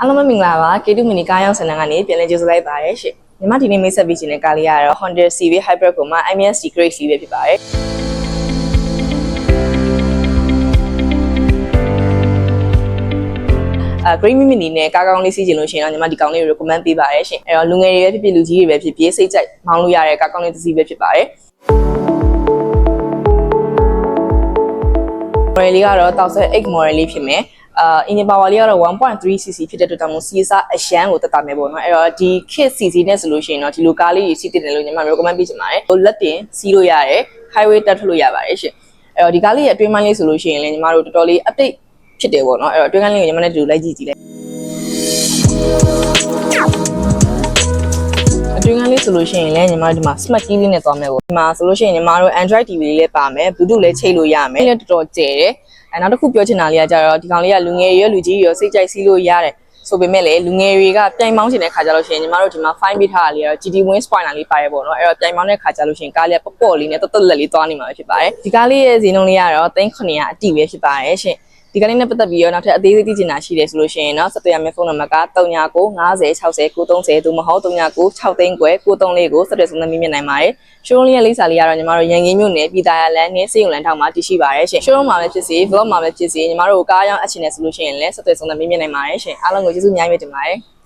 အားလုံးပဲမင်္ဂလာပါကေတုမီနီကားရောက်စနံကနေပြန်လည်ကြိုဆိုလိုက်ပါရရှင်ညီမဒီနေ့မိတ်ဆက်ပေးခြင်းတဲ့ကားလေးကတော့ Honda Civic Hybrid ကိုမှ IMS Grade C ပဲဖြစ်ပါတယ်အာ Green Mini နဲ့ကားကောင်းလေးစီးကျင်လို့ရှိရင်တော့ညီမဒီကောင်းလေးကို recommend ပေးပါရရှင်အဲ့တော့လူငယ်တွေပဲဖြစ်ဖြစ်လူကြီးတွေပဲဖြစ်ဖြစ်စိတ်ကြိုက်မောင်းလို့ရတဲ့ကားကောင်းလေးတစ်စီးပဲဖြစ်ပါတယ် model လေးကတော့1008 model လေးဖြစ်မယ် အာ engine power လေးကတော့ 1.3cc ဖြစ်တဲ့အတွက်ကြောင့်မို့ CSR အရန်ကိုတက်တာမယ်ပေါ့နော်အဲ့တော့ဒီ kit cc နဲ့ဆိုလို့ရှိရင်တော့ဒီလိုကားလေးကြီးစီးတင်တယ်လို့ညီမ recommend ပေးချင်ပါတယ်ဟိုလက်တင်စီးလို့ရတယ် highway တက်ထွက်လို့ရပါတယ်ရှင်အဲ့တော့ဒီကားလေးရဲ့အတွင်းပိုင်းလေးဆိုလို့ရှိရင်လည်းညီမတို့တော်တော်လေး update ဖြစ်တယ်ပေါ့နော်အဲ့တော့အတွင်းပိုင်းလေးကိုညီမနဲ့ဒီလိုလိုက်ကြည့်ကြည့်လိုက် ဆိုလို့ရှိရင်လည်းညီမတို့ဒီမှာ smart key လေးနဲ့သွားမယ်ပေါ့ဒီမှာဆိုလို့ရှိရင်ညီမတို့ Android TV လေးလည်းပါမယ် Bluetooth လည်းချိန်လို့ရမယ်အဲ့ဒါတော်တော်ကျယ်တယ်အဲနောက်တစ်ခုပြောချင်တာလေးကကြတော့ဒီကောင်လေးကလူငယ်ရောလူကြီးရောစိတ်ကြိုက်စီးလို့ရတယ်ဆိုပေမဲ့လည်းလူငယ်တွေကပြိုင်မောင်းချင်တဲ့ခါကြလို့ရှိရင်ညီမတို့ဒီမှာ fine ပေးထားတာလေးကတော့ GT Wing spoiler လေးပါတယ်ပေါ့နော်အဲ့တော့ပြိုင်မောင်းတဲ့ခါကြလို့ရှိရင်ကားလေးကပေါ့ပေါ့လေးနဲ့တက်တက်လက်လေးသွားနေမှာပဲဖြစ်ပါတယ်ဒီကားလေးရဲ့ဈေးနှုန်းလေးကတော့3900အတိပဲဖြစ်ပါတယ်ရှင် ဒီကနေ့နဲ့ပတ်သက်ပြီးတော့နောက်ထပ်အသေးသေးသိချင်တာရှိတယ်ဆိုလို့ရှိရင်တော့ဆက်သွယ်ရမယ့်ဖုန်းနံပါတ်က3990 50 60 930သို့မဟုတ်3996သိန်းခွဲ934ကိုဆက်သွယ်ဆုံးသမီးမြင်နိုင်ပါတယ်။ showroom လေးရဲ့လိပ်စာလေးကတော့ညီမတို့ရန်ကင်းမြို့နယ်ပြည်သာရလမ်းနဲ့စေယုံလမ်းထောင်မှာတည်ရှိပါတယ်ရှင်။ showroom မှာပဲဖြစ်စေ vlog မှာပဲဖြစ်စေညီမတို့ကားရောင်းအပ်ချင်တယ်ဆိုလို့ရှိရင်လည်းဆက်သွယ်ဆုံးသမီးမြင်နိုင်ပါတယ်ရှင်။အားလုံးကိုကျေးဇူးအများကြီးပဲတင်ပါတယ်။